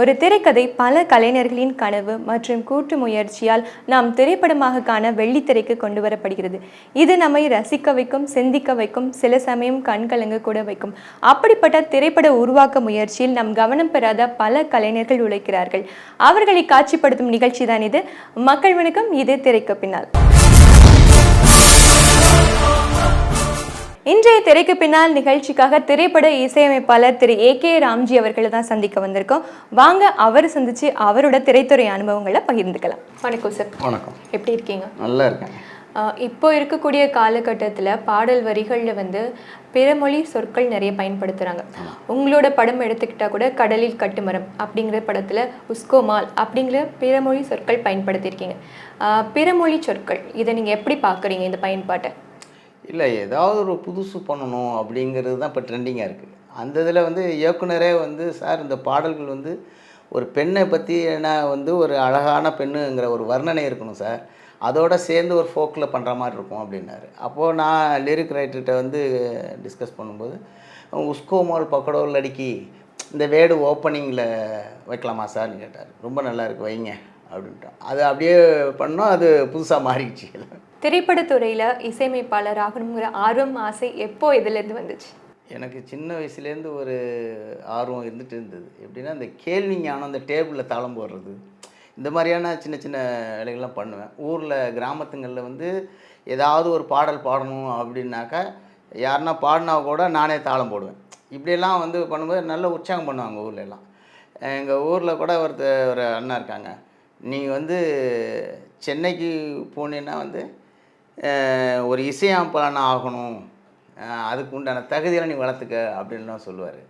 ஒரு திரைக்கதை பல கலைஞர்களின் கனவு மற்றும் கூட்டு முயற்சியால் நாம் திரைப்படமாக காண வெள்ளித்திரைக்கு கொண்டு வரப்படுகிறது. இது நம்மை ரசிக்க வைக்கும் சிந்திக்க வைக்கும் சில சமயம் கண்கலங்க கூட வைக்கும். அப்படிப்பட்ட திரைப்பட உருவாக்க முயற்சியில் நம் கவனம் பெறாத பல கலைஞர்கள் உழைக்கிறார்கள். அவர்களை காட்சிப்படுத்தும் நிகழ்ச்சி தான் இது. மக்கள் வணக்கம். இது திரைக்கு பின்னால். இன்றைய திரைக்கு பின்னால் நிகழ்ச்சிக்காக திரைப்பட இசையமைப்பாளர் திரு ஏ கே ராம்ஜி அவர்களை தான் சந்திக்க வந்திருக்கோம். வாங்க அவர் சந்திச்சு அவரோட திரைத்துறை அனுபவங்களை பகிர்ந்துக்கலாம். வணக்கம் சார். வணக்கம். எப்படி இருக்கீங்க? நல்லா இருக்கேன். இப்போ இருக்கக்கூடிய காலகட்டத்தில் பாடல் வரிகளில் வந்து பிறமொழி சொற்கள் நிறைய பயன்படுத்துகிறாங்க உங்களோட படம் எடுத்துக்கிட்டா கூட கடலில் கட்டுமரம் அப்படிங்கிற படத்தில் உஸ்கோமால் அப்படிங்கிற பிறமொழி சொற்கள் பயன்படுத்தியிருக்கீங்க. பிறமொழி சொற்கள் இதை நீங்கள் எப்படி பார்க்குறீங்க இந்த பயன்பாட்டை? இல்லை ஏதாவது ஒரு புதுசு பண்ணணும் அப்படிங்கிறது தான் இப்போ ட்ரெண்டிங்காக இருக்குது. அந்த இதில் வந்து இயக்குனரே வந்து சார் இந்த பாடல்கள் வந்து ஒரு பெண்ணை பற்றி என்ன வந்து ஒரு அழகான பெண்ணுங்கிற ஒரு வர்ணனை இருக்கணும் சார். அதோட சேர்ந்து ஒரு ஃபோக்கில் பண்ணுற மாதிரி இருக்கும் அப்படின்னாரு. அப்போது நான் லிரிக் ரைட்டர்கிட்ட வந்து டிஸ்கஸ் பண்ணும்போது உஸ்கோமால் பக்கடோல் அடிக்கி இந்த வேர்டு ஓப்பனிங்கில் வைக்கலாமா சார்னு கேட்டார். ரொம்ப நல்லா இருக்கு வைங்க அப்படின்ட்டு அது அப்படியே பண்ணோம் அது புதுசாக மாறிடுச்சு. திரைப்படத்துறையில் இசையமைப்பாளர் ஆகணுங்கிற ஆர்வம் ஆசை எப்போ இதுலேருந்து வந்துச்சு? எனக்கு சின்ன வயசுலேருந்து ஒரு ஆர்வம் இருந்துட்டு இருந்தது. எப்படின்னா இந்த கேள்வி ஞானம் அந்த டேபிளில் தாளம் போடுறது. இந்த மாதிரியான சின்ன சின்ன வேலைகள்லாம் பண்ணுவேன். ஊரில் கிராமத்துங்களில் வந்து ஏதாவது ஒரு பாடல் பாடணும் அப்படின்னாக்கா யாருன்னா பாடினா கூட நானே தாளம் போடுவேன். இப்படியெல்லாம் வந்து பண்ணும்போது நல்ல உற்சாகம் பண்ணுவாங்க ஊர்ல எல்லாம். எங்கள் ஊரில் கூட ஒருத்தர் ஒரு அண்ணா இருக்காங்க. நீங்கள் வந்து சென்னைக்கு போனீங்கன்னா வந்து ஒரு இசையமைப்பாளன் ஆகணும். அதுக்கு உண்டான தகுதியெல்லாம் நீ வளர்த்துக்க அப்படின்லாம் சொல்லுவார்.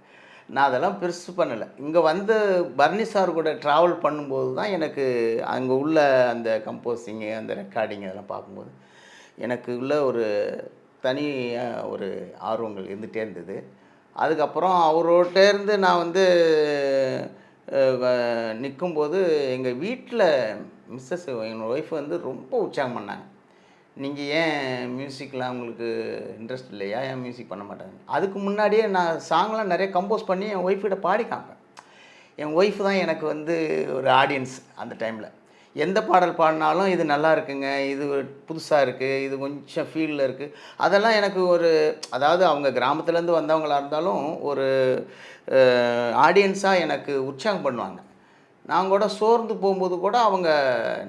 நான் அதெல்லாம் பெருசு பண்ணலை. இங்கே வந்து பர்னி சார் கூட ட்ராவல் பண்ணும்போது தான் எனக்கு அங்கே உள்ள அந்த கம்போசிங்கு அந்த ரெக்கார்டிங் அதெல்லாம் பார்க்கும்போது எனக்கு உள்ள ஒரு தனி ஒரு ஆர்வங்கள் இருந்துகிட்டே இருந்தது. அதுக்கப்புறம் அவரோட்ட இருந்து நான் வந்து நிற்கும்போது எங்கள் வீட்டில் மிஸ்ஸஸ் என்னோடய ஒய்ஃப் வந்து ரொம்ப உற்சாகம் பண்ணாங்க. நீங்கள் ஏன் மியூசிக்கில் அவங்களுக்கு இன்ட்ரெஸ்ட் இல்லையா? ஏன் மியூசிக் பண்ண மாட்டாங்க அதுக்கு முன்னாடியே நான் சாங்லாம் நிறைய கம்போஸ் பண்ணி என் ஒய்ஃபிட்ட பாடி காமிப்பேன். என் ஒய்ஃப் தான் எனக்கு வந்து ஒரு ஆடியன்ஸ் அந்த டைமில் எந்த பாடல் பாடினாலும் இது நல்லா இருக்குங்க இது புதுசாக இருக்குது இது கொஞ்சம் ஃபீலில் இருக்குது அதெல்லாம் எனக்கு ஒரு அதாவது அவங்க கிராமத்துலேருந்து வந்தவங்களா இருந்தாலும் ஒரு ஆடியன்ஸாக எனக்கு உற்சாகம் பண்ணுவாங்க. நான் கூட சோர்ந்து போகும்போது கூட அவங்க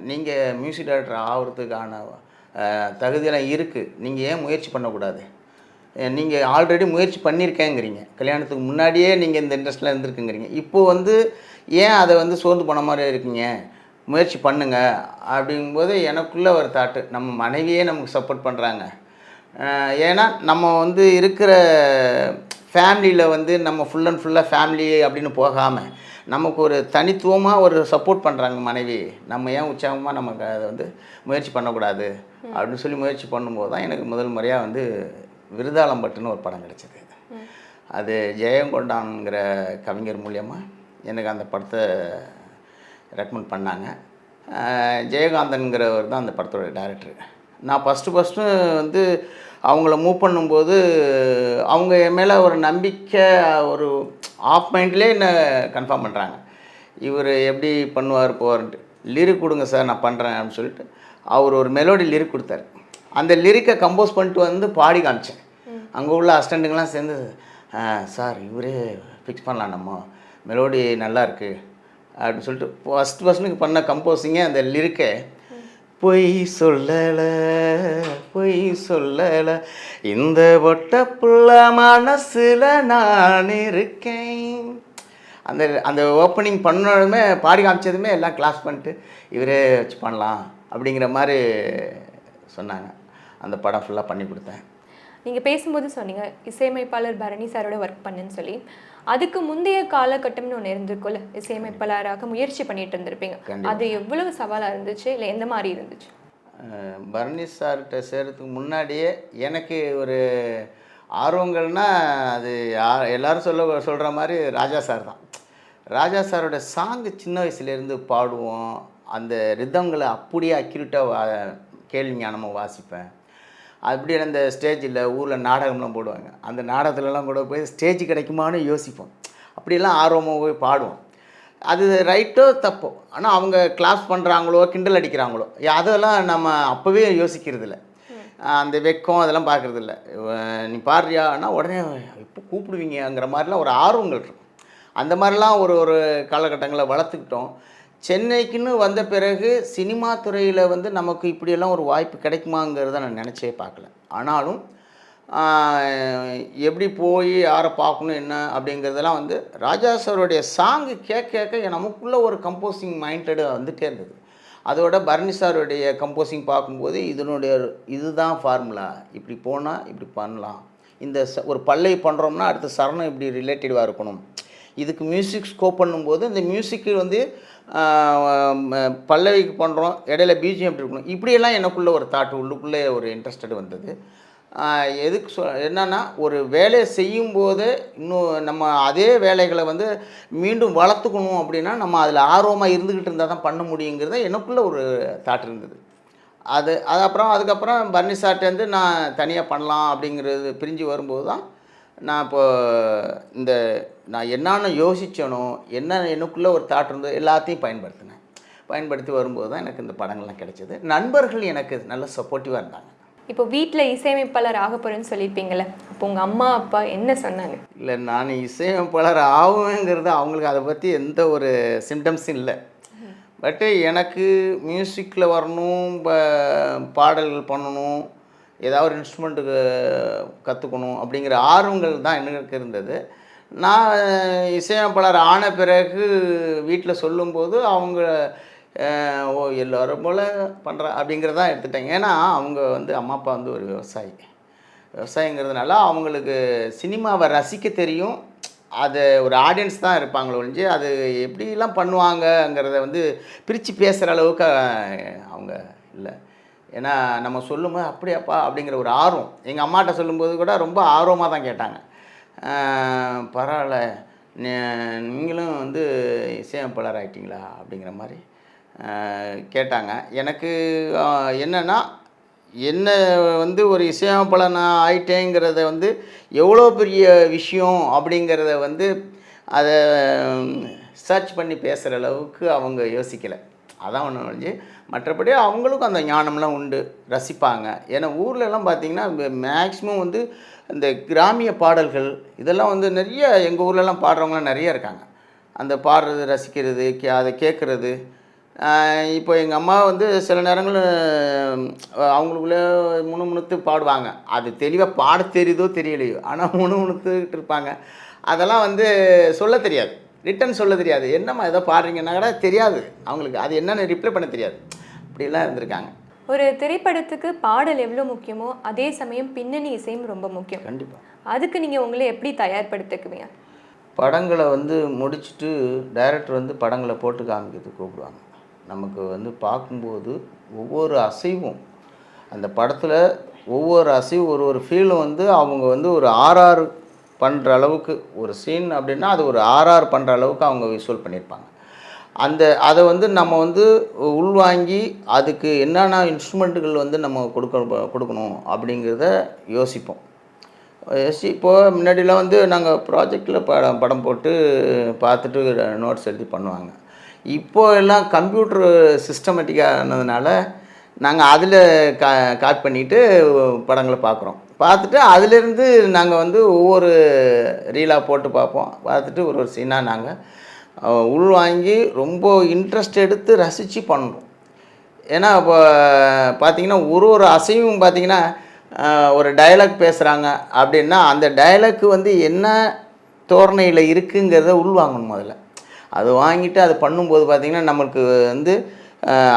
நீங்கள் மியூசிக் டைரக்டர் ஆகிறதுக்கான தகுதியெல்லாம் இருக்குது நீங்கள் ஏன் முயற்சி பண்ணக்கூடாது? நீங்கள் ஆல்ரெடி முயற்சி பண்ணியிருக்கேங்கிறீங்க. கல்யாணத்துக்கு முன்னாடியே நீங்கள் இந்த இன்ட்ரெஸ்ட்டில் இருந்திருக்குங்கிறீங்க. இப்போது வந்து ஏன் அதை வந்து சோர்ந்து போன மாதிரி இருக்கீங்க? முயற்சி பண்ணுங்க. அப்படிங்கும்போது எனக்குள்ள ஒரு தாட்டு நம்ம மனைவியே நமக்கு சப்போர்ட் பண்ணுறாங்க ஏன்னா நம்ம வந்து இருக்கிற ஃபேமிலியில் வந்து நம்ம ஃபுல் அண்ட் ஃபுல்லாக ஃபேமிலி அப்படின்னு போகாமல் நமக்கு ஒரு தனித்துவமாக ஒரு சப்போர்ட் பண்ணுறாங்க மனைவி. நம்ம ஏன் உற்சாகமாக நமக்கு அதை வந்து முயற்சி பண்ணக்கூடாது? அப்படின்னு சொல்லி முயற்சி பண்ணும்போது தான் எனக்கு முதல் முறையாக வந்து விருதாளம்பட்டுன்னு ஒரு படம் கிடச்சிது. அது ஜெயங்கொண்டான்ங்கிற கவிஞர் மூலியமாக எனக்கு அந்த படத்தை ரெக்கமெண்ட் பண்ணாங்க. ஜெயகாந்தன்கிறவர் தான் அந்த படத்தோட டேரக்டர் நான் ஃபஸ்ட்டு ஃபஸ்ட்டு வந்து அவங்கள மூவ் பண்ணும்போது அவங்க என் மேலே ஒரு நம்பிக்கை ஒரு ஆஃப் மைண்ட்லேயே என்ன கன்ஃபார்ம் பண்ணுறாங்க இவர் எப்படி பண்ணுவார் போவார்ன்ட்டு லிரிக் கொடுங்க சார் நான் பண்ணுறேன் அப்படின்னு சொல்லிட்டு அவர் ஒரு மெலோடி லிரிக் கொடுத்தாரு. அந்த லிரிக்கை கம்போஸ் பண்ணிட்டு வந்து பாடி காமிச்சேன். அங்கே உள்ள அஸ்டண்ட்டுங்கெலாம் சேர்ந்து சார் இவரே ஃபிக்ஸ் பண்ணலாம் நம்ம. மெலோடி நல்லா இருக்குது அப்படின்னு சொல்லிட்டு ஃபஸ்ட் ஃபஸ்ட்டுக்கு பண்ண கம்போஸிங்கே அந்த லிரிக்கை பொய் சொல்லல பொய் சொல்லல. இந்த ஒட்ட புள்ள மனசில் நான் இருக்கேன். அந்த அந்த ஓப்பனிங் பண்ணதுமே பாடி காமிச்சதுமே எல்லாம் கிளாஸ் பண்ணிட்டு இவரே வச்சு பண்ணலாம் அப்படிங்கிற மாதிரி சொன்னாங்க. அந்த படம் ஃபுல்லாக பண்ணி கொடுத்தேன். நீங்கள் பேசும்போது சொன்னீங்க இசையமைப்பாளர் பரணி சாரோட ஒர்க் பண்ணுன்னு சொல்லி. அதுக்கு முந்தைய காலகட்டம்னு ஒன்று இருந்திருக்கும்ல இசையமைப்பாளராக முயற்சி பண்ணிட்டு இருந்திருப்பீங்க. அது எவ்வளவு சவாலாக இருந்துச்சு? இல்லை எந்த மாதிரி இருந்துச்சு? பரணி சார்கிட்ட சேர்றதுக்கு முன்னாடியே எனக்கு ஒரு ஆர்வங்கள்னால் அது எல்லாரும் சொல்ல சொல்கிற மாதிரி ராஜா சார் தான். ராஜா சாரோட சாங்கு சின்ன வயசுலேருந்து பாடுவோம். அந்த ரிதங்களை அப்படியே அக்யூரேட்டாக கேள்வி ஞானமாக வாசிப்பேன். அப்படி அந்த ஸ்டேஜில் ஊரில் நாடகம்லாம் போடுவாங்க. அந்த நாடகத்துலலாம் கூட போய் ஸ்டேஜ் கிடைக்குமான்னு யோசிப்போம். அப்படியெல்லாம் ஆர்வமாக போய் பாடுவோம். அது ரைட்டோ தப்போ? ஆனால் அவங்க கிளாஸ் பண்ணுறாங்களோ கிண்டல் அடிக்கிறாங்களோ அதெல்லாம் நம்ம அப்போவே யோசிக்கிறது இல்ல அந்த வெக்கம் அதெல்லாம் பார்க்குறது இல்லை நீ பாடுறியான்னா உடனே இப்போ கூப்பிடுவீங்கங்கிற மாதிரிலாம் ஒரு ஆர்வங்கள் இருக்கும். அந்த மாதிரிலாம் ஒரு ஒரு காலகட்டங்களில் வளர்த்துக்கிட்டோம். சென்னைக்குன்னு வந்த பிறகு சினிமா துறையில் வந்து நமக்கு இப்படியெல்லாம் ஒரு வாய்ப்பு கிடைக்குமாங்கிறத நான் நினச்சே பார்க்கல. ஆனாலும் எப்படி போய் யாரை பார்க்கணும் என்ன அப்படிங்கிறதெல்லாம் வந்து ராஜா சாருடைய சாங்கு கேட்க கேட்க நமக்குள்ளே ஒரு கம்போசிங் மைண்டடு வந்துட்டே இருந்தது. அதோட பரணி சாருடைய கம்போசிங் பார்க்கும்போது இதனுடைய இதுதான் ஃபார்முலா இப்படி போனால் இப்படி பண்ணலாம். இந்த ஒரு பல்லை பண்ணுறோம்னா அடுத்த சரணம் இப்படி ரிலேட்டடாக இருக்கணும். இதுக்கு மியூசிக் ஸ்கோப் பண்ணும்போது இந்த மியூசிக்கு வந்து பல்லவிக்கு பண்ணுறோம் இடையில பிஜிஎம் எப்படி இருக்கணும். இப்படியெல்லாம் எனக்குள்ளே ஒரு தாட் உள்ளுக்குள்ளே ஒரு இன்ட்ரெஸ்டட் வந்தது. எதுக்கு சொ என்னன்னா ஒரு வேலையை செய்யும்போது இன்னும் நம்ம அதே வேலைகளை வந்து மீண்டும் வளர்த்துக்கணும் அப்படின்னா நம்ம அதில் ஆர்வமாக இருந்துக்கிட்டு இருந்தால் தான் பண்ண முடியுங்கிறத எனக்குள்ளே ஒரு தாட் இருந்தது. அது அது அப்புறம் அதுக்கப்புறம் பர்னி சார்ட்டேருந்து நான் தனியாக பண்ணலாம் அப்படிங்கிறது பிரிஞ்சு வரும்போது தான் நான் இப்போ இந்த நான் என்னென்ன யோசிச்சேனோ என்ன எனக்குள்ளே ஒரு தாட் இருந்தோ எல்லாத்தையும் பயன்படுத்தினேன். பயன்படுத்தி வரும்போது தான் எனக்கு இந்த படங்கள்லாம் கிடைச்சது. நண்பர்கள் எனக்கு நல்ல சப்போர்ட்டிவாக இருந்தாங்க. இப்போ வீட்டில் இசையமைப்பாளர் ஆக போகிறேன்னு சொல்லியிருப்பீங்கள்ல அப்போ உங்கள் அம்மா அப்பா என்ன சொன்னாங்க? இல்லை நான் இசையமைப்பாளர் ஆகுவேங்கிறது அவங்களுக்கு அதை பற்றி எந்த ஒரு சிம்டம்ஸும் இல்லை. பட்டு எனக்கு மியூசிக்கில் வரணும் பாடல்கள் பண்ணணும் ஏதாவது ஒரு இன்ஸ்ட்ருமெண்ட்டுக்கு கற்றுக்கணும் அப்படிங்கிற ஆர்வங்கள் தான் எனக்கு இருந்தது. நான் இசையமைப்பாளர் ஆன பிறகு வீட்டில் சொல்லும்போது அவங்க ஓ எல்லோரும் போல் பண்ணுற அப்படிங்கிறதான் எடுத்துட்டாங்க ஏன்னா அவங்க வந்து அம்மா அப்பா வந்து ஒரு விவசாயி. விவசாயிங்கிறதுனால அவங்களுக்கு சினிமாவை ரசிக்க தெரியும். அது ஒரு ஆடியன்ஸ் தான் இருப்பாங்களோ ஒழிஞ்சு அது எப்படிலாம் பண்ணுவாங்கங்கிறத வந்து பிரித்து பேசுகிற அளவுக்கு அவங்க இல்லை. ஏன்னா நம்ம சொல்லும்போது அப்படியாப்பா அப்படிங்கிற ஒரு ஆர்வம். எங்கள் அம்மாட்ட சொல்லும்போது கூட ரொம்ப ஆர்வமாக தான் கேட்டாங்க. பரவாயில்ல நீங்களும் வந்து இசையமைப்பாளர் ஆகிட்டிங்களா அப்படிங்கிற மாதிரி கேட்டாங்க. எனக்கு என்னென்னா என்னன்னா என்ன வந்து ஒரு இசையமைப்பாளர் நான் ஆயிட்டேங்கிறத வந்து எவ்வளோ பெரிய விஷயம் அப்படிங்கிறத வந்து அதை சர்ச் பண்ணி பேசுகிற அளவுக்கு அவங்க யோசிக்கலை. அதான் ஒன்று ஒழிஞ்சு மற்றபடி அவங்களுக்கும் அந்த ஞானம்லாம் உண்டு ரசிப்பாங்க. ஏன்னா ஊர்ல பார்த்திங்கன்னா பார்த்தீங்கன்னா மேக்ஸிமம் வந்து இந்த கிராமிய பாடல்கள் இதெல்லாம் வந்து நிறைய எங்கள் ஊர்லலாம் பாடுறவங்களாம் நிறைய இருக்காங்க. அந்த பாடுறது ரசிக்கிறது கே அதை கேட்குறது இப்போ எங்கள் அம்மா வந்து சில நேரங்கள் அவங்களுக்குள்ளே முணுமுணுத்து பாடுவாங்க. அது தெளிவாக பாட தெரியுதோ தெரியலையோ ஆனால் முணுமுணுத்துக்கிட்டு இருப்பாங்க. அதெல்லாம் வந்து சொல்ல தெரியாது. ரிட்டன் சொல்ல தெரியாது. என்னம்மா ஏதோ பாடுறீங்கன்னா கூட தெரியாது. அவங்களுக்கு அது என்னன்னு ரிப்ளை பண்ண தெரியாது. இப்படிலாம் இருந்திருக்காங்க. ஒரு திரைப்படத்துக்கு பாடல் எவ்வளோ முக்கியமோ அதே சமயம் பின்னணி இசையும் ரொம்ப முக்கியம். கண்டிப்பாக அதுக்கு நீங்கள் உங்களை எப்படி தயார்படுத்திக்குவீங்க? படங்களை வந்து முடிச்சுட்டு டைரக்டர் வந்து படங்களை போட்டு காமிக்கிறதுக்கு கூப்பிடுவாங்க. நமக்கு வந்து பார்க்கும்போது ஒவ்வொரு அசைவும் அந்த படத்தில் ஒவ்வொரு அசைவு ஒரு ஒரு ஃபீலும் வந்து அவங்க வந்து ஒரு ஆர்ஆர் பண்ணுற அளவுக்கு ஒரு சீன் அப்படின்னா அது ஒரு ஆர்ஆர் பண்ணுற அளவுக்கு அவங்க விசுவல் பண்ணியிருப்பாங்க அந்த அதை வந்து நம்ம வந்து உள்வாங்கி அதுக்கு என்னென்ன இன்ஸ்ட்ருமெண்ட்டுகள் வந்து நம்ம கொடுக்க கொடுக்கணும் அப்படிங்கிறத யோசிப்போம். எஸ் இப்போது முன்னாடிலாம் வந்து நாங்கள் ப்ராஜெக்டில் படம் படம் போட்டு பார்த்துட்டு நோட்ஸ் எழுதி பண்ணுவாங்க. இப்போ எல்லாம் கம்ப்யூட்டர் சிஸ்டமேட்டிக்காக ஆனதுனால நாங்கள் அதில் கா காட் பண்ணிவிட்டு படங்களை பார்க்குறோம். பார்த்துட்டு அதிலிருந்து நாங்கள் வந்து ஒவ்வொரு ரீலாக போட்டு பார்ப்போம். பார்த்துட்டு ஒரு ஒரு சீனாக நாங்கள் உள்வாங்கி ரொம்ப இன்ட்ரெஸ்ட் எடுத்து ரசித்து பண்ணுறோம் ஏன்னா இப்போ பார்த்திங்கன்னா ஒரு ஒரு அசைவும் பார்த்தீங்கன்னா ஒரு டயலாக் பேசுகிறாங்க அப்படின்னா அந்த டயலாக் வந்து என்ன தோரணையில் இருக்குங்கிறத உள்வாங்கணும் முதல்ல. அது வாங்கிட்டு அது பண்ணும்போது பார்த்திங்கன்னா நம்மளுக்கு வந்து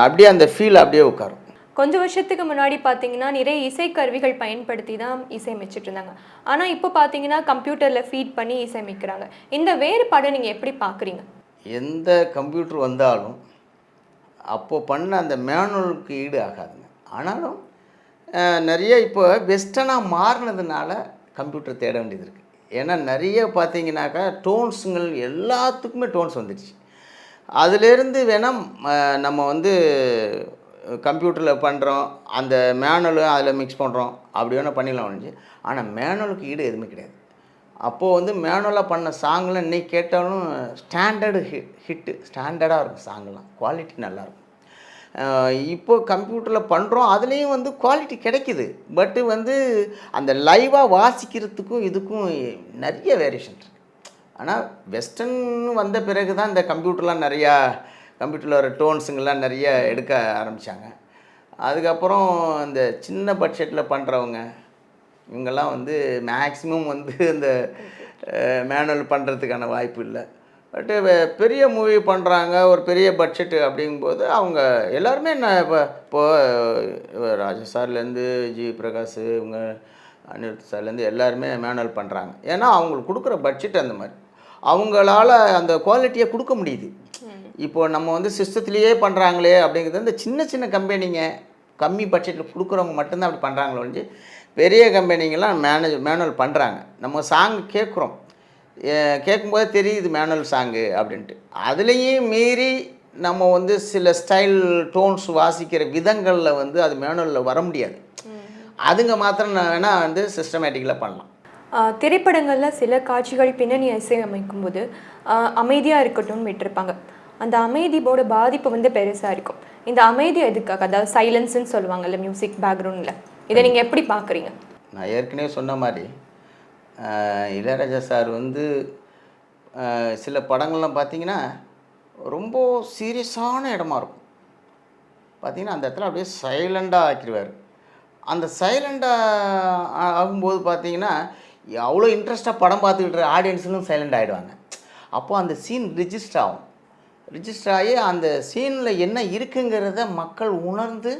அப்படியே அந்த ஃபீல் அப்படியே உட்காரும். கொஞ்சம் வருஷத்துக்கு முன்னாடி பார்த்தீங்கன்னா நிறைய இசைக்கருவிகள் பயன்படுத்தி தான் இசையமைச்சிட்டு இருந்தாங்க. ஆனால் இப்போ பார்த்தீங்கன்னா கம்ப்யூட்டரில் ஃபீட் பண்ணி இசையமைக்கிறாங்க. இந்த வேறுபாடை நீங்கள் எப்படி பார்க்குறீங்க எந்த கம்ப்யூட்டர் வந்தாலும் அப்போது பண்ண அந்த மேனுவலுக்கு ஈடு ஆகாதுங்க. ஆனாலும் நிறைய இப்போ வெஸ்டர்னாக மாறினதுனால கம்ப்யூட்டர் தேட வேண்டியது இருக்குது ஏன்னா நிறைய பார்த்தீங்கன்னாக்கா டோன்ஸுங்கள் எல்லாத்துக்குமே டோன்ஸ் வந்துடுச்சு. அதுலேருந்து வேணால் நம்ம வந்து கம்ப்யூட்டரில் பண்ணுறோம் அந்த மேனுவலும் அதில் மிக்ஸ் பண்ணுறோம் அப்படி வேணால் பண்ணிடலாம் ஒழிஞ்சு. ஆனால் மேனுவலுக்கு ஈடு எதுவுமே கிடையாது. அப்போது வந்து மேனுவலாக பண்ண சாங்லாம் இன்னைக்கு கேட்டாலும் ஸ்டாண்டர்டு ஹிட் ஹிட்டு ஸ்டாண்டர்டாக இருக்கும் சாங்லாம் குவாலிட்டி நல்லாயிருக்கும். இப்போ கம்ப்யூட்டரில் பண்ணுறோம் அதுலேயும் வந்து குவாலிட்டி கிடைக்கிது. பட்டு வந்து அந்த லைவாக வாசிக்கிறதுக்கும் இதுக்கும் நிறைய வேரியேஷன் இருக்குது ஆனால் வெஸ்டர்ன் வந்த பிறகு தான் இந்த கம்ப்யூட்டர்லாம் நிறையா கம்ப்யூட்டரில் வர டோன்ஸுங்கெல்லாம் நிறைய எடுக்க ஆரம்பித்தாங்க அதுக்கப்புறம் இந்த சின்ன பட்ஜெட்டில் பண்ணுறவங்க இவங்கெல்லாம் வந்து மேக்ஸிமம் வந்து இந்த மேனுவல் பண்ணுறதுக்கான வாய்ப்பு இல்லை. பட்டு பெரிய மூவி பண்ணுறாங்க ஒரு பெரிய பட்ஜெட்டு அப்படிங்கும்போது அவங்க எல்லாருமே என்ன இப்போ இப்போது ராஜா சார்லேருந்து ஜி பிரகாஷ் இவங்க அனிருத் சார்லேருந்து எல்லாருமே மேனுவல் பண்ணுறாங்க ஏன்னா அவங்களுக்கு கொடுக்குற பட்ஜெட் அந்த மாதிரி. அவங்களால அந்த குவாலிட்டியை கொடுக்க முடியுது. இப்போ நம்ம வந்து சிஸ்டத்துலேயே பண்ணுறாங்களே அப்படிங்கிறது இந்த சின்ன சின்ன கம்பெனிங்க கம்மி பட்ஜெட்டில் கொடுக்குறவங்க மட்டும்தான் அப்படி பண்ணுறாங்களோ ஒழிஞ்சு பெரிய கம்பெனிங்கெல்லாம் மேனேஜ் மேனுவல் பண்ணுறாங்க நம்ம சாங் கேட்குறோம். கேட்கும்போது தெரியுது மேனுவல் சாங்கு அப்படின்ட்டு. அதுலேயும் மீறி நம்ம வந்து சில ஸ்டைல் டோன்ஸ் வாசிக்கிற விதங்களில் வந்து அது மேனுவலில் வர முடியாது. அதுங்க மாத்திரம் வேணால் வந்து சிஸ்டமேட்டிக்கலாக பண்ணலாம். திரைப்படங்கள்ல சில காட்சிகள் பின்னணி இசை அமைக்கும்போது ஆஹ் அமைதியா இருக்கட்டும்னு விட்டிருப்பாங்க. அந்த அமைதியோட பாதிப்பு வந்து பெருசா இருக்கும். இந்த அமைதி எதுக்காக? அதாவது சைலன்ஸ்னு சொல்லுவாங்கல்ல மியூசிக் பேக்ரவுண்டில் இதை நீங்க எப்படி பார்க்குறீங்க நான் ஏற்கனவே சொன்ன மாதிரி இளையராஜா சார் வந்து சில படங்கள்லாம் பார்த்தீங்கன்னா ரொம்ப சீரியஸான இடமா இருக்கும். பார்த்தீங்கன்னா அந்த இடத்துல அப்படியே சைலண்டாக ஆக்கிடுவார். அந்த சைலண்டாக ஆகும்போது பார்த்தீங்கன்னா அவ்வளோ இன்ட்ரெஸ்ட்டாக படம் பார்த்துக்கிட்டு ஆடியன்ஸும் சைலண்ட் ஆகிடுவாங்க அப்போ அந்த சீன் ரிஜிஸ்டர் ஆகும். ரிஜிஸ்டர் ஆகி அந்த சீனில் என்ன இருக்குங்கிறத மக்கள் உணர்ந்து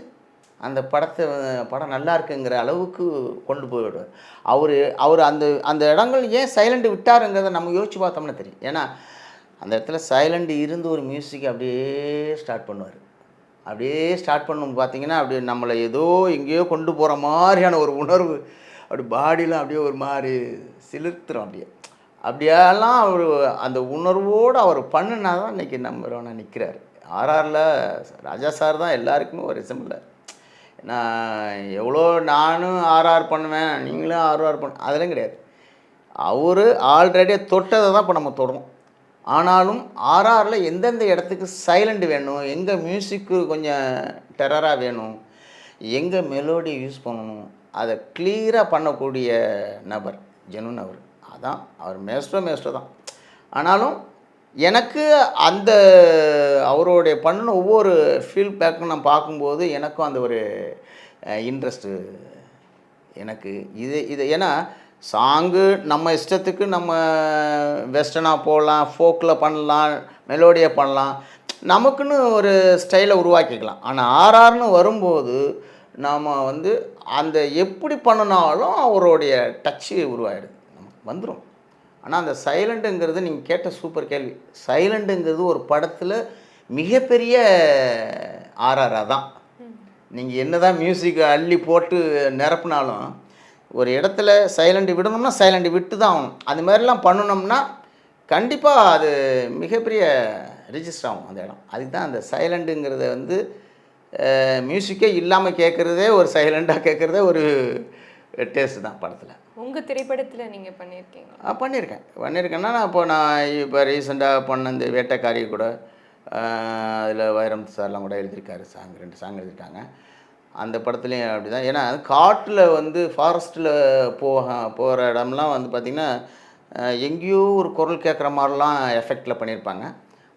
அந்த படத்தை படம் நல்லா இருக்குங்கிற அளவுக்கு கொண்டு போயிடுவார். அவர் அவர் அந்த அந்த இடங்கள் ஏன் சைலண்ட் விட்டாருங்கிறத நம்ம யோசிச்சு பார்த்தோம்னா தெரியும். ஏன்னா அந்த இடத்துல சைலண்ட் இருந்து ஒரு மியூசிக் அப்படியே ஸ்டார்ட் பண்ணுவார். அப்படியே ஸ்டார்ட் பண்ணும் பார்த்தீங்கன்னா அப்படியே நம்மளை ஏதோ எங்கேயோ கொண்டு போகிற மாதிரியான ஒரு உணர்வு. அப்படி பாடியெலாம் அப்படியே ஒரு மாதிரி சிலிர்த்துறோம் அப்படியே. அப்படியெல்லாம் அவர் அந்த உணர்வோடு அவர் பண்ணுனா தான் இன்றைக்கி நம்பர் ஒன்றா நிற்கிறார் ஆர்ஆரில் ராஜா சார் தான் எல்லாருக்குமே ஒரு சிம்பிளர் நான் எவ்வளோ நானும் ஆர்ஆர் பண்ணுவேன் நீங்களும் ஆர்ஆர் பண்ண அதெல்லாம் கிடையாது. அவர் ஆல்ரெடி தொட்டதை தான் இப்போ நம்ம தொடரும் ஆனாலும் ஆர்ஆரில் எந்தெந்த இடத்துக்கு சைலண்ட் வேணும் எங்கே மியூசிக்கு கொஞ்சம் டெரராக வேணும் எங்கே மெலோடி யூஸ் பண்ணணும் அதை கிளியராக பண்ணக்கூடிய நபர் ஜெனுன் அவர். அதான். அவர் மேஸ்ட்ரோ மேஸ்ட்ரோ தான். ஆனாலும் எனக்கு அந்த அவருடைய பண்ணின ஒவ்வொரு ஃபீல்பேக்கும் நான் பார்க்கும்போது எனக்கும் அந்த ஒரு இன்ட்ரெஸ்ட்டு எனக்கு. இது இது ஏன்னா சாங்கு நம்ம இஷ்டத்துக்கு நம்ம வெஸ்டர்னாக போடலாம் ஃபோக்கில் பண்ணலாம் மெலோடியாக பண்ணலாம். நமக்குன்னு ஒரு ஸ்டைலை உருவாக்கிக்கலாம். ஆனால் ஆர்ஆர்னு வரும்போது நாம் வந்து அந்த எப்படி பண்ணினாலும் அவருடைய டச்சு உருவாயிடுது. வந்துடும் ஆனால் அந்த சைலண்ட்டுங்கிறது நீங்கள் கேட்ட சூப்பர் கேள்வி. சைலண்ட்டுங்கிறது ஒரு படத்தில் மிகப்பெரிய ஆர்ஆராக தான். நீங்கள் என்ன தான் மியூசிக்கை அள்ளி போட்டு நிரப்புனாலும் ஒரு இடத்துல சைலண்ட் விடணும்னா சைலண்ட் விட்டு தான் ஆகணும். அது மாதிரிலாம் பண்ணணும்னா கண்டிப்பாக அது மிகப்பெரிய ரிஜிஸ்டர் ஆகும் அந்த இடம். அதுக்கு தான் அந்த சைலண்ட்டுங்கிறத வந்து மியூசிக்கே இல்லாமல் கேட்குறதே ஒரு சைலண்ட்டாக கேட்குறதே ஒரு டேஸ்ட் தான் படத்தில். உங்கள் திரைப்படத்தில் நீங்கள் பண்ணியிருக்கீங்க பண்ணியிருக்கேன் பண்ணியிருக்கேன்னா நான் இப்போ நான் இப்போ ரீசெண்டாக பண்ண இந்த வேட்டைக்காரி கூட அதில் வைரம் சார்லாம் கூட எழுதியிருக்காரு. சாங் ரெண்டு சாங் எழுதிட்டாங்க. அந்த படத்துலேயும் அப்படி தான் ஏன்னா காட்டில் வந்து ஃபாரஸ்ட்டில் போக போகிற இடம்லாம் வந்து பார்த்திங்கன்னா எங்கேயோ ஒரு குரல் கேட்குற மாதிரிலாம் எஃபெக்டில் பண்ணியிருப்பாங்க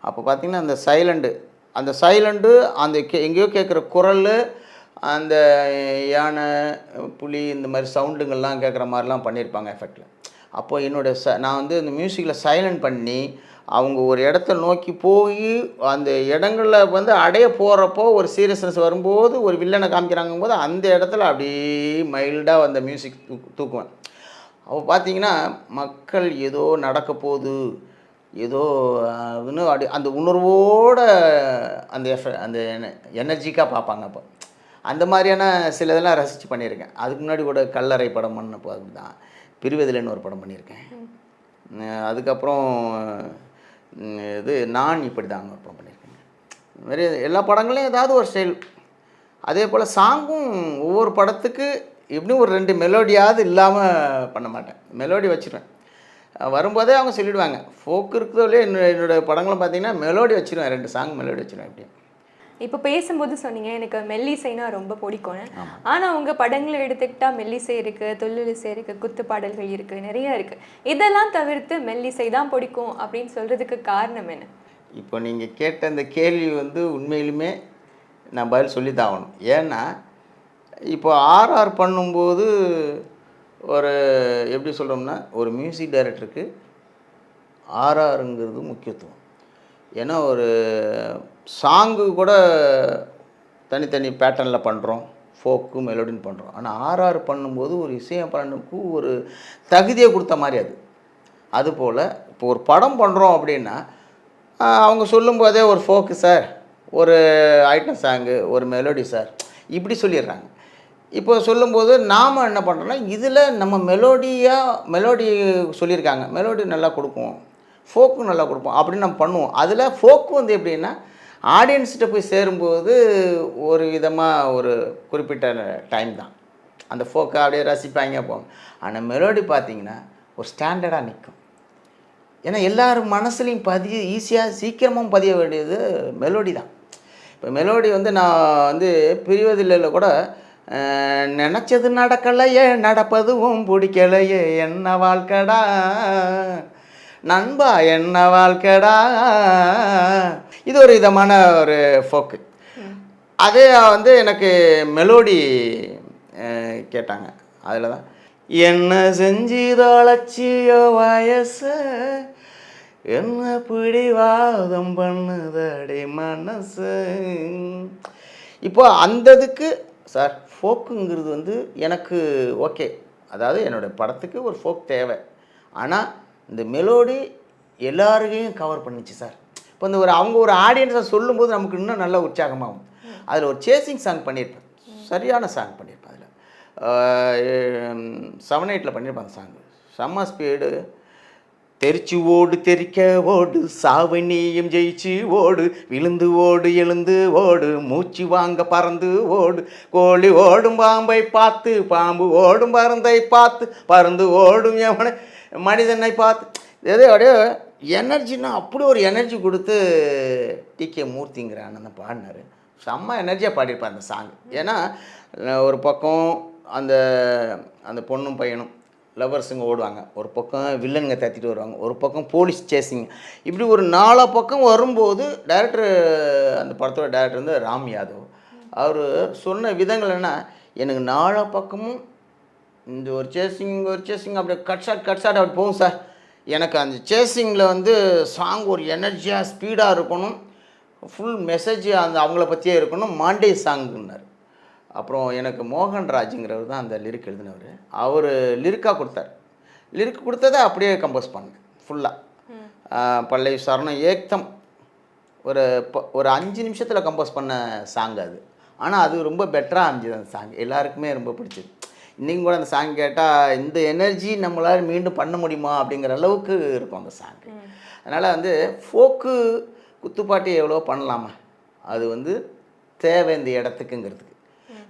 அப்போ பார்த்திங்கன்னா அந்த சைலண்டு அந்த சைலண்டு அந்த கே எங்கேயோ கேட்குற குரல் அந்த யானை புலி இந்த மாதிரி சவுண்டுங்கள்லாம் கேட்குற மாதிரிலாம் பண்ணியிருப்பாங்க எஃபெக்டில் அப்போ என்னோடய ச நான் வந்து இந்த மியூசிக்கில் சைலண்ட் பண்ணி அவங்க ஒரு இடத்த நோக்கி போய் அந்த இடங்களில் வந்து அடைய போகிறப்போ ஒரு சீரியஸ்னஸ் வரும்போது ஒரு வில்லனை காமிக்கிறாங்க போது அந்த இடத்துல அப்படியே மைல்டாக அந்த மியூசிக் தூ தூக்குவேன். அப்போ பார்த்தீங்கன்னா மக்கள் ஏதோ நடக்க போகுது ஏதோ அதுன்னு அப்படி அந்த உணர்வோட அந்த எஃப அந்த எனர்ஜிக்காக பார்ப்பாங்க அப்போ. அந்த மாதிரியான சில இதெல்லாம் ரசித்து பண்ணியிருக்கேன். அதுக்கு முன்னாடி கூட கல்லறை படம் பண்ணப்போ தான். பிரிவதில்லைன்னு ஒரு படம் பண்ணியிருக்கேன். அதுக்கப்புறம் இது நான் இப்படி தான் ஒரு படம் பண்ணியிருக்கேன் இதுமாரி எல்லா படங்களையும் ஏதாவது ஒரு ஸ்டைல். அதே போல் சாங்கும் ஒவ்வொரு படத்துக்கு எப்படியும் ஒரு ரெண்டு மெலோடியாவது இல்லாமல் பண்ண மாட்டேன். மெலோடி வச்சுருவேன். வரும்போதே அவங்க சொல்லிவிடுவாங்க ஃபோக்கு இருக்கிறதுலே என்னோட என்னோட படங்களும் பார்த்தீங்கன்னா மெலோடி வச்சுருவேன். ரெண்டு சாங் மெலோடி வச்சுருவேன் எப்படியும் இப்போ பேசும்போது சொன்னீங்க எனக்கு மெல்லிசைனா ரொம்ப பிடிக்கும்னு ஆனா உங்க படங்களை எடுத்துக்கிட்டா மெல்லிசை இருக்கு தொல்லிசை இருக்கு குத்து பாடல்கள் இருக்கு நிறைய இருக்கு. இதெல்லாம் தவிர்த்து மெல்லிசை தான் பிடிக்கும் அப்படின்னு சொல்றதுக்கு காரணம் என்ன? இப்போ நீங்கள் கேட்ட இந்த கேள்வி வந்து உண்மையிலுமே நான் பதில் சொல்லி தான் ஆகணும். ஏன்னா இப்போ ஆர்ஆர் பண்ணும்போது ஒரு எப்படி சொல்கிறோம்னா ஒரு மியூசிக் டைரக்டருக்கு ஆர்ஆருங்கிறது முக்கியத்துவம். ஏன்னா ஒரு சாங்கு கூட தனித்தனி பேட்டர்னில் பண்ணுறோம் ஃபோக்கு மெலோடின்னு பண்ணுறோம் ஆனால் ஆர்ஆர் பண்ணும்போது ஒரு இசையமைப்பாளனுக்கு ஒரு தகுதியை கொடுத்த மாதிரி அது. அதுபோல் இப்போ ஒரு படம் பண்ணுறோம் அப்படின்னா அவங்க சொல்லும்போதே ஒரு ஃபோக்கு சார் ஒரு ஐட்டம் சாங்கு ஒரு மெலோடி சார் இப்படி சொல்லிடுறாங்க. இப்போ சொல்லும்போது நாம் என்ன பண்ணுறோன்னா இதில் நம்ம மெலோடியாக மெலோடி சொல்லியிருக்காங்க. மெலோடி நல்லா கொடுப்போம் ஃபோக்கு நல்லா கொடுப்போம். அப்படின்னு நம்ம பண்ணுவோம். அதில் ஃபோக்கு வந்து எப்படின்னா ஆடியன்ஸ்கிட்ட போய் சேரும்போது ஒரு விதமாக ஒரு குறிப்பிட்ட டைம் தான். அந்த ஃபோக்கை அப்படியே ரசிப்பாங்க போங்க. ஆனால் மெலோடி பார்த்தீங்கன்னா ஒரு ஸ்டாண்டர்டாக நிற்கும் ஏன்னா எல்லார் மனசுலையும் பதிய ஈஸியாக சீக்கிரமும் பதிய வேண்டியது மெலோடி தான். இப்போ மெலோடி வந்து நான் வந்து பிரிவதில்லைல கூட நினச்சது நடக்கலையே நடப்பதுவும் பிடிக்கலையே என்ன வாழ்க்கடா? நண்பா என்ன வாழ்க்கடா? இது ஒரு விதமான ஒரு ஃபோக்கு அதே வந்து எனக்கு மெலோடி கேட்டாங்க. அதில் தான் என்ன செஞ்சு தொலைச்சியோ வயச? என்ன பிடிவாதம் பண்ணுதடி மனசு? இப்போ அந்த இதுக்கு சார் ஃபோக்குங்கிறது வந்து எனக்கு ஓகே. அதாவது என்னோட படத்துக்கு ஒரு ஃபோக் தேவை. ஆனால் இந்த மெலோடி எல்லாருக்கையும் கவர் பண்ணிச்சு சார் இப்போ இந்த ஒரு அவங்க ஒரு ஆடியன்ஸை சொல்லும்போது நமக்கு இன்னும் நல்ல உற்சாகமாகும். அதில் ஒரு சேசிங் சாங் பண்ணியிருப்பேன் சரியான சாங் பண்ணியிருப்பேன் அதில். செவன் எயிட்டில் பண்ணியிருப்பேன் அந்த சாங் செம்ம ஸ்பீடு தெரிச்சு ஓடு தெரிக்க ஓடு சாவணியும் ஜெயிச்சு ஓடு விழுந்து ஓடு எழுந்து ஓடு மூச்சு வாங்க பறந்து ஓடு கோழி ஓடும் பாம்பை பார்த்து பாம்பு ஓடும் பறந்தை பார்த்து பறந்து ஓடும் எவனை மனிதனை பார்த்து எதோ அப்படியே எனர்ஜின்னா அப்படி ஒரு எனர்ஜி கொடுத்து டி கே மூர்த்திங்கிற அண்ணன் பாடினார். செம்ம எனர்ஜியாக பாடியிருப்பார் அந்த சாங் ஏன்னா ஒரு பக்கம் அந்த அந்த பொண்ணும் பையனும் லவர்ஸுங்க ஓடுவாங்க. ஒரு பக்கம் வில்லனுங்க தத்திட்டு வருவாங்க. ஒரு பக்கம் போலீஸ் சேசிங்க இப்படி ஒரு நாலா பக்கம் வரும்போது டேரக்டர் அந்த படத்தோட டேரக்டர் வந்து ராம் யாதவ். அவர் சொன்ன விதங்கள் என்ன? எனக்கு நாலா பக்கமும் இந்த ஒரு சேசிங் ஒரு சேசிங் அப்படியே கட் ஷாட் கட் ஷாட் அப்படி போகும் சார். எனக்கு அந்த சேசிங்கில் வந்து சாங் ஒரு எனர்ஜியாக ஸ்பீடாக இருக்கணும். ஃபுல் மெசேஜ் அந்த அவங்கள பற்றியே இருக்கணும். மாண்டே சாங்குன்னார் அப்புறம் எனக்கு மோகன்ராஜுங்கிறவர் தான் அந்த லிரிக் எழுதினவர். அவர் லிரிக்காக கொடுத்தார். லிரிக் கொடுத்ததை அப்படியே கம்போஸ் பண்ணேன் ஃபுல்லாக பல்லை சரணம் ஏக்தம். ஒரு ப- ஒரு அஞ்சு நிமிஷத்தில் கம்போஸ் பண்ண சாங் அது. ஆனால் அது ரொம்ப பெட்டராக அமைஞ்சது அந்த சாங் எல்லாருக்குமே ரொம்ப பிடிச்சது. இன்றைக்கும் கூட அந்த சாங் கேட்டால் இந்த எனர்ஜி நம்மளால் மீண்டும் பண்ண முடியுமா அப்படிங்கிற அளவுக்கு இருக்கும் அந்த சாங் அதனால் வந்து ஃபோக்கு குத்துப்பாட்டு எவ்வளோ பண்ணலாமா? அது வந்து தேவை இந்த இடத்துக்குங்கிறதுக்கு.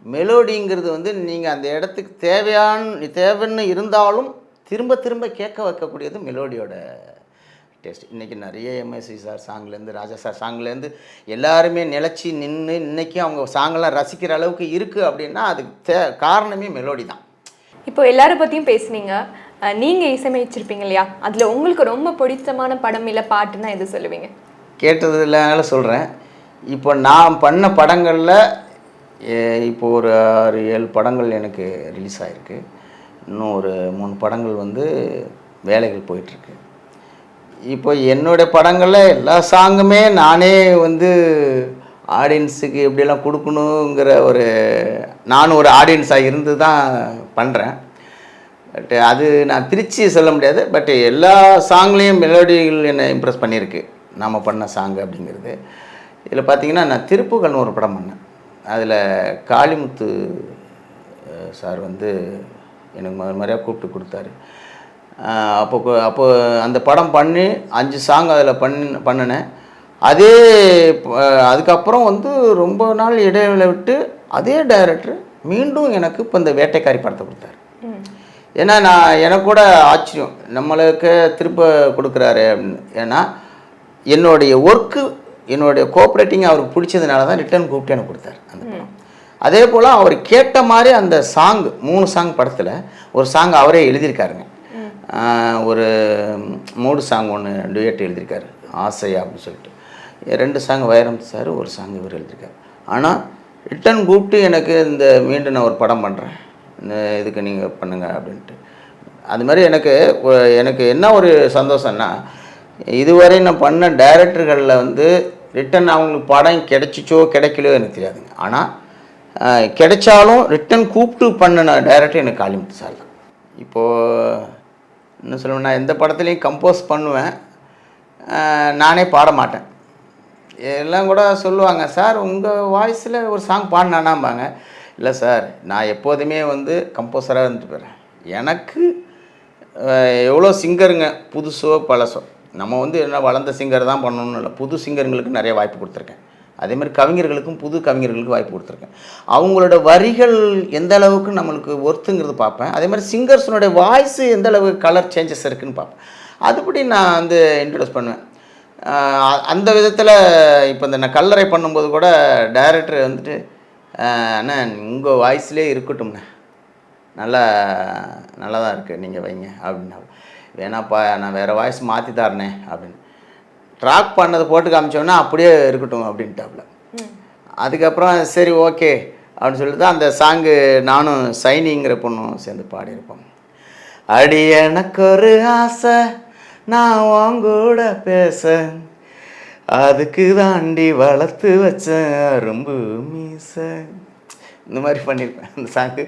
மெலோடிங்கிறது வந்து நீங்கள் அந்த இடத்துக்கு தேவையான தேவைன்னு இருந்தாலும் திரும்ப திரும்ப கேட்க வைக்கக்கூடியது மெலோடியோட டேஸ்ட். இன்றைக்கி நிறைய எம்எஸ்சி சார் சாங்லேருந்து ராஜா சார் சாங்லேருந்து எல்லாருமே நிலச்சி நின்று இன்றைக்கி அவங்க சாங்கெல்லாம் ரசிக்கிற அளவுக்கு இருக்குது அப்படின்னா அதுக்கு தே காரணமே மெலோடி தான். இப்போ எல்லாரை பத்தியும் பேசுனீங்க. அஹ், நீங்க இசையமைச்சிருப்பீங்க இல்லையா? அதுல உங்களுக்கு ரொம்ப பிடித்தமான படம் இல்ல பாட்டுன்னா எது சொல்லுவீங்க? கேட்டதுனால சொல்கிறேன் இப்போ நான் பண்ண படங்களில் இப்போ ஒரு ஆறு ஏழு படங்கள் எனக்கு ரிலீஸ் ஆகிருக்கு இன்னும் ஒரு மூணு படங்கள் வந்து வேலைகள் போயிட்டுருக்கு. இப்போ என்னுடைய படங்களில் எல்லா சாங்குமே நானே வந்து ஆடியன்ஸுக்கு எப்படியெல்லாம் கொடுக்கணுங்கிற ஒரு நானும் ஒரு ஆடியன்ஸாக இருந்து தான் பண்ணுறேன் பட் அது நான் பிரித்து சொல்ல முடியாது பட் எல்லா சாங்லேயும் மெலோடிகள் என்னை இம்ப்ரெஸ் பண்ணியிருக்கு நாம் பண்ண சாங் அப்படிங்கிறது. இதில் பார்த்தீங்கன்னா நான் திருப்புகள்னு ஒரு படம் பண்ணேன். அதில் காளிமுத்து சார் வந்து எனக்கு முதல் முறையாக கூப்பிட்டு கொடுத்தாரு. அப்போ அப்போ அந்த படம் பண்ணி அஞ்சு சாங் அதில் பண்ணி பண்ணினேன். அதே அதுக்கப்புறம் வந்து ரொம்ப நாள் இடைவேளை விட்டு அதே டைரக்டர் மீண்டும் எனக்கு இப்போ இந்த வேட்டைக்காரி படத்தை கொடுத்தாரு. ஏன்னா நான் எனக்கு கூட ஆச்சரியம். நம்மளுக்கு திருப்ப கொடுக்குறாரு அப்படின்னு. ஏன்னா என்னுடைய ஒர்க்கு என்னுடைய கோஆப்ரேட்டிங் அவருக்கு பிடிச்சதுனால தான் ரிட்டர்ன் கூப்பிட்டு எனக்கு கொடுத்தாரு அந்த படம். அதே போல் அவர் கேட்ட மாதிரி அந்த சாங் மூணு சாங் படத்தில் ஒரு சாங் அவரே எழுதியிருக்காருங்க. ஒரு மூடு சாங் ஒன்று டுயட் எழுதியிருக்காரு ஆசையா அப்படின்னு சொல்லிட்டு. ரெண்டு சாங் வைரம் சார் ஒரு சாங் இவர் எழுதியிருக்காரு. ஆனால் ரிட்டன் கூப்பிட்டு எனக்கு இந்த மீண்டும் நான் ஒரு படம் பண்ணுறேன் இந்த இதுக்கு நீங்கள் பண்ணுங்க அப்படின்ட்டு. அது மாதிரி எனக்கு எனக்கு என்ன ஒரு சந்தோஷம்னா இதுவரை நான் பண்ண டைரக்டர்களில் வந்து ரிட்டன் அவங்களுக்கு படம் கிடைச்சிச்சோ கிடைக்கலையோ எனக்கு தெரியாதுங்க. ஆனால் கிடைச்சாலும் ரிட்டன் கூப்பிட்டு பண்ணின டைரக்டர் எனக்கு காளிமுத்து சார் தான். இப்போது இன்னும் சொல்லுவேன் நான் எந்த படத்துலையும் கம்போஸ் பண்ணுவேன். நானே பாட மாட்டேன். எல்லாம் கூட சொல்லுவாங்க சார் உங்கள் வாய்ஸில் ஒரு சாங் பாடினானாம்பாங்க. இல்லை சார் நான் எப்போதுமே வந்து கம்போசராக இருந்துட்டு போகிறேன் எனக்கு எவ்வளோ சிங்கருங்க புதுசோ பழசோ. நம்ம வந்து என்ன வளர்ந்த சிங்கர் தான் பண்ணணும்னு இல்லை. புது சிங்கருங்களுக்கு நிறைய வாய்ப்பு கொடுத்துருக்கேன். அதே மாதிரி கவிஞர்களுக்கும் புது கவிஞர்களுக்கும் வாய்ப்பு கொடுத்துருக்கேன். அவங்களோட வரிகள் எந்த அளவுக்கு நம்மளுக்கு ஒர்த்துங்கிறது பார்ப்பேன். அதே மாதிரி சிங்கர்ஸனுடைய வாய்ஸ் எந்த அளவுக்கு கலர் சேஞ்சஸ் இருக்குதுன்னு பார்ப்பேன். அதுபடி நான் வந்து இன்ட்ரடியூஸ் பண்ணுவேன். அந்த விதத்தில் இப்போ இந்த நான் கல்லறை பண்ணும்போது கூட டைரக்டர் வந்துட்டு ஆஹ் அண்ணா உங்கள் வாய்ஸ்லேயே இருக்கட்டும்ண்ணே. நல்லா நல்லா தான் இருக்குது நீங்கள் வைங்க. அப்படின்னா வேணாப்பா நான் வேறு வாய்ஸ் மாற்றி தரனே. அப்படின்னு. ட்ராக் பண்ணதை போட்டு காமிச்சோன்னா அப்படியே இருக்கட்டும் அப்படின்ட்டாப்புல அதுக்கப்புறம் சரி ஓகே அப்படின்னு சொல்லிட்டு தான் அந்த சாங்கு நானும் சைனிங்கிற பொண்ணும் சேர்ந்து பாடியிருப்போம். அடி எனக்கு ஒரு ஆசை நான் உன் கூட பேச அதுக்கு தாண்டி வளர்த்து வச்சேன் அரும்பு மீசை இந்த மாதிரி பண்ணியிருப்பேன் அந்த சாங்கு.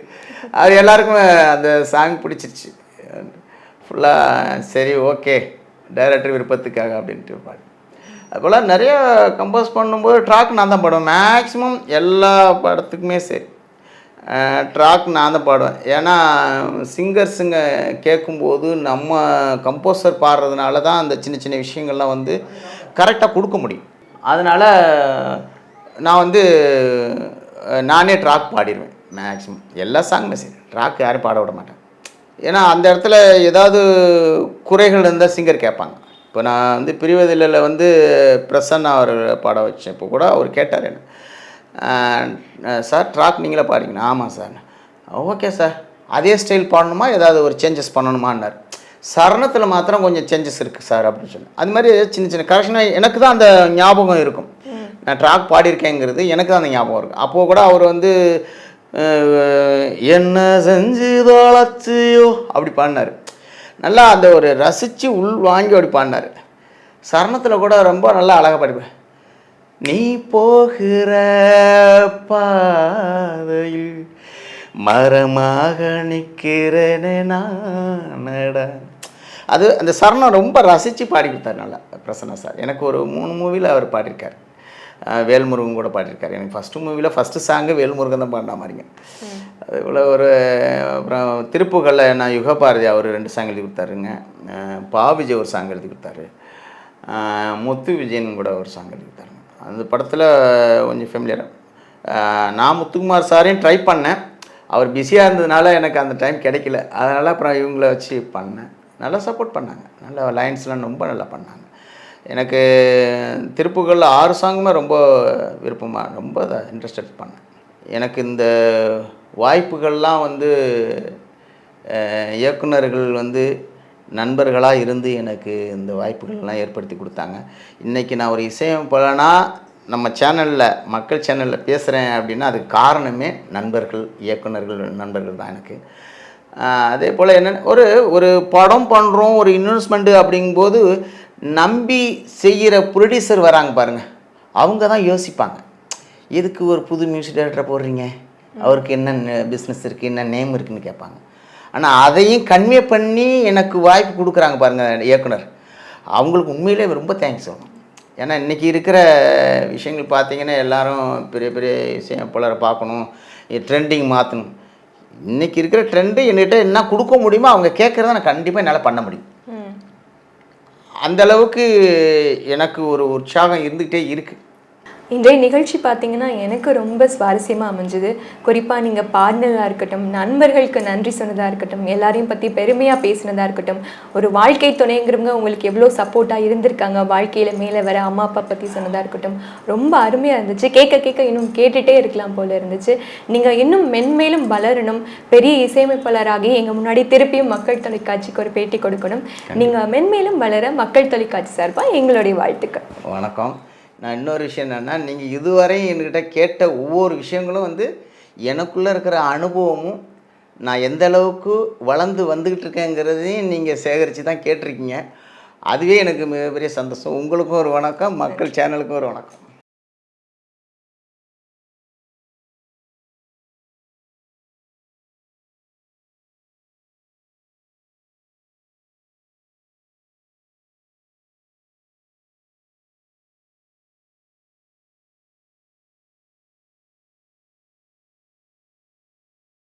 அது எல்லாருக்குமே அந்த சாங் பிடிச்சிருச்சு. ஃபுல்லாக சரி ஓகே. டைரக்டர் விருப்பத்துக்காக அப்படின்ட்டு பாடி அதுபோல் நிறைய கம்போஸ் பண்ணும்போது ட்ராக் நான் தான் பாடுவேன். மேக்ஸிமம் எல்லா படத்துக்குமே சரி. ட்ராக் நான் தான் பாடுவேன். ஏன்னா சிங்கர்ஸுங்க கேட்கும்போது நம்ம கம்போசர் பாடுறதுனால தான் அந்த சின்ன சின்ன விஷயங்கள்லாம் வந்து கரெக்டாக கொடுக்க முடியும். அதனால் நான் வந்து நானே ட்ராக் பாடிடுவேன் மேக்ஸிமம் எல்லா சாங்குமே சரி. ட்ராக் யாரும் பாட விட மாட்டேன் ஏன்னா அந்த இடத்துல ஏதாவது குறைகள் இருந்தால் சிங்கர் கேட்பாங்க. இப்போ நான் வந்து பிரிவதில்லையில் வந்து பிரசன்னா அவர் பாட வச்சேன் இப்போ கூட அவர் கேட்டார் என்ன. சார் ட்ராக் நீங்களே பாடிங்கண்ணா ஆமாம் சார். Okay sir. அதே ஸ்டைல் பாடணுமா? ஏதாவது ஒரு சேஞ்சஸ் பண்ணணுமான்னார். சரணத்தில் மாத்திரம் கொஞ்சம் சேஞ்சஸ் இருக்குது சார் அப்படின்னு சொன்னேன் அது மாதிரி சின்ன சின்ன கரெக்ஷனாக எனக்கு தான் அந்த ஞாபகம் இருக்கும். நான் ட்ராக் பாடியிருக்கேங்கிறது எனக்கு தான் அந்த ஞாபகம் இருக்கும் அப்போது கூட அவர் வந்து என்ன செஞ்சு தோழச்சியோ அப்படி பாடினார். நல்லா அந்த ஒரு ரசித்து உள் வாங்கி அப்படி பாடினார். சரணத்தில் கூட ரொம்ப நல்லா அழகாக பாடிப்பேன் நீ போகிற பாதையில் மரமாக நிற்கிறேனே நானடா. அது அந்த சரணம் ரொம்ப ரசித்து பாடி கொடுத்தார் நல்லா பிரசன்னா சார். எனக்கு ஒரு மூணு மூவியில் அவர் பாடியிருக்கார். வேல்முருகன் கூட பாடியிருக்காரு. எனக்கு ஃபஸ்ட்டு மூவியில் ஃபஸ்ட்டு சாங்கு வேல்முருகன் தான் பாடின மாதிரிங்க. அது போல் ஒரு அப்புறம் திருப்புகளில் நான் யுகபாரதி அவர் ரெண்டு சாங் எழுதி கொடுத்தாருங்க. பாவிஜய் ஒரு சாங் எழுதி கொடுத்தாரு. முத்து விஜயன் கூட ஒரு சாங் எழுதி கொடுத்தாருங்க. அந்த படத்தில் கொஞ்சம் ஃபெமிலியராக நான் முத்துக்குமார் சாரையும் ட்ரை பண்ணேன். அவர் பிஸியாக இருந்ததுனால எனக்கு அந்த டைம் கிடைக்கல. அதனால் அப்புறம் இவங்கள வச்சு பண்ணேன். நல்லா சப்போர்ட் பண்ணாங்க. நல்லா லைன்ஸ்லாம் ரொம்ப நல்லா பண்ணாங்க. எனக்கு திருப்புகளில் ஆறு சாங்குமே ரொம்ப விருப்பமாக ரொம்ப இன்ட்ரெஸ்டட் பண்ணேன். எனக்கு இந்த வாய்ப்புகள்லாம் வந்து இயக்குநர்கள் இயக்குனர்கள் வந்து நண்பர்களாக இருந்து எனக்கு இந்த வாய்ப்புகள்லாம் ஏற்படுத்தி கொடுத்தாங்க. இன்றைக்கி நான் ஒரு இசையமைப்பலனா நம்ம சேனலில் மக்கள் சேனலில் பேசுகிறேன் அப்படின்னா அதுக்கு காரணமே நண்பர்கள் இயக்குனர்கள் நண்பர்கள் தான் எனக்கு. அதே போல் என்ன ஒரு ஒரு படம் பண்ணுறோம் ஒரு இன்வெஸ்ட்மெண்ட்டு அப்படிங்கும்போது நம்பி செய்கிற ப்ரொடியூசர் வராங்க பாருங்கள் அவங்க தான் யோசிப்பாங்க. எதுக்கு ஒரு புது மியூசிக் டைரக்டரை போடுறீங்க? அவருக்கு என்ன பிஸ்னஸ் இருக்குது என்ன நேம் இருக்குன்னு கேட்பாங்க. ஆனால் அதையும் கன்வே பண்ணி எனக்கு வாய்ப்பு கொடுக்குறாங்க பாருங்கள் இயக்குனர். அவங்களுக்கு உண்மையிலே ரொம்ப தேங்க்ஸ் சொல்லணும். ஏன்னா இன்றைக்கி இருக்கிற விஷயங்கள் பார்த்தீங்கன்னா எல்லாரும் பெரிய பெரிய விஷயம் இசையமைப்பாளரை பார்க்கணும். ட்ரெண்டிங் மாற்றணும் இன்றைக்கி இருக்கிற ட்ரெண்டு என்கிட்ட என்ன கொடுக்க முடியுமோ அவங்க கேட்குறத நான் கண்டிப்பாக என்னால் பண்ண முடியும். அந்தளவுக்கு எனக்கு ஒரு உற்சாகம் இருந்துகிட்டே இருக்குது இன்றைய நிகழ்ச்சி பார்த்தீங்கன்னா எனக்கு ரொம்ப சுவாரஸ்யமாக அமைஞ்சுது. குறிப்பாக நீங்கள் பாடினதாக இருக்கட்டும் நண்பர்களுக்கு நன்றி சொன்னதாக இருக்கட்டும் எல்லாரையும் பற்றி பெருமையாக பேசினதாக இருக்கட்டும் ஒரு வாழ்க்கை துணைங்கிறவங்க உங்களுக்கு எவ்வளோ சப்போர்ட்டாக இருந்திருக்காங்க வாழ்க்கையில் மேலே வர அம்மா அப்பா பற்றி சொன்னதாக இருக்கட்டும் ரொம்ப அருமையாக இருந்துச்சு. கேட்க கேட்க இன்னும் கேட்டுகிட்டே இருக்கலாம் போல இருந்துச்சு. நீங்கள் இன்னும் மென்மேலும் வளரணும் பெரிய இசையமைப்பாளராகி எங்கள் முன்னாடி திருப்பியும் மக்கள் தொலைக்காட்சிக்கு ஒரு பேட்டி கொடுக்கணும். நீங்கள் மென்மேலும் வளர மக்கள் தொலைக்காட்சி சார்பாக எங்களுடைய வாழ்த்துக்கள். வணக்கம். நான் இன்னொரு விஷயம் என்னென்னா நீங்கள் இதுவரையும் என்கிட்ட கேட்ட ஒவ்வொரு விஷயங்களும் வந்து எனக்குள்ளே இருக்கிற அனுபவமும் நான் எந்த அளவுக்கு வளர்ந்து வந்துக்கிட்டு இருக்கேங்கிறதையும் நீங்கள் சேகரித்து தான் கேட்டிருக்கீங்க. அதுவே எனக்கு மிகப்பெரிய சந்தோஷம். உங்களுக்கும் ஒரு வணக்கம். மக்கள் சேனலுக்கும் ஒரு வணக்கம்.